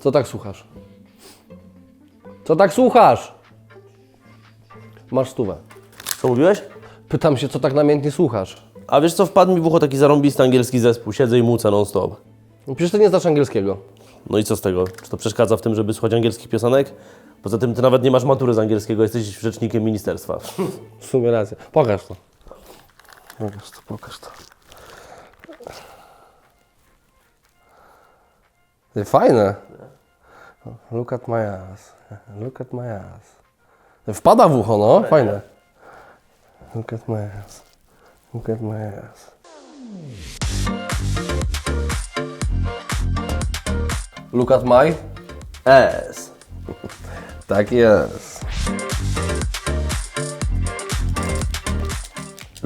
Co tak słuchasz? Co tak słuchasz? Masz stówę. Co mówiłeś? Pytam się, co tak namiętnie słuchasz. A wiesz co, wpadł mi w ucho taki zarąbisty angielski zespół. Siedzę i mucę non-stop. No przecież ty nie znasz angielskiego. No i co z tego? Czy to przeszkadza w tym, żeby słuchać angielskich piosenek? Poza tym ty nawet nie masz matury z angielskiego, jesteś rzecznikiem ministerstwa. W sumie racja. Pokaż to. Pokaż to, pokaż to. Fajne. Look at my ass. Look at my ass. Wpada w ucho, no. Fajne. Look at my ass. Look at my ass. Look at my... S. Tak jest.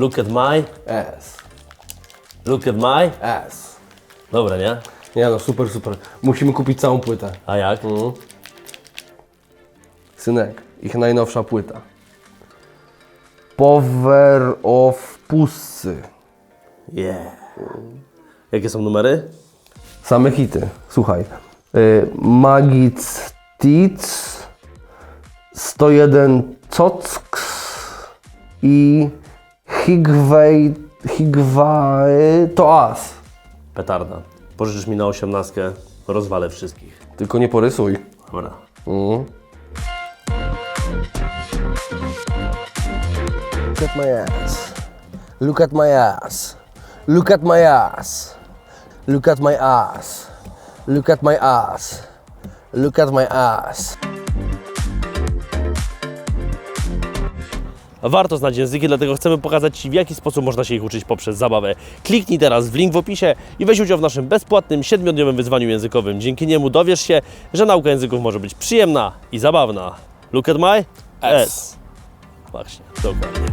Look at my, S. look at my. S. Dobra, nie? Nie no, super, super. Musimy kupić całą płytę. A jak? Synek, ich najnowsza płyta. Power of Pussy. Yeah. Jakie są numery? Same hity. Słuchaj. Y, Magic Tits, 101 Cocks i Higway, Higway to As. Petarda. Pożyczysz mi na osiemnastkę, rozwalę wszystkich. Tylko nie porysuj. Dobra. Mm. Look at my ass. Look at my ass. Look at my ass. Look at my ass. Look at my ass. Look at my ass. warto znać języki, dlatego chcemy pokazać Ci, w jaki sposób można się ich uczyć poprzez zabawę. Kliknij teraz w link w opisie i weź udział w naszym bezpłatnym 7-dniowym wyzwaniu językowym. Dzięki niemu dowiesz się, że nauka języków może być przyjemna i zabawna. Look at my S. S. Właśnie, dokładnie.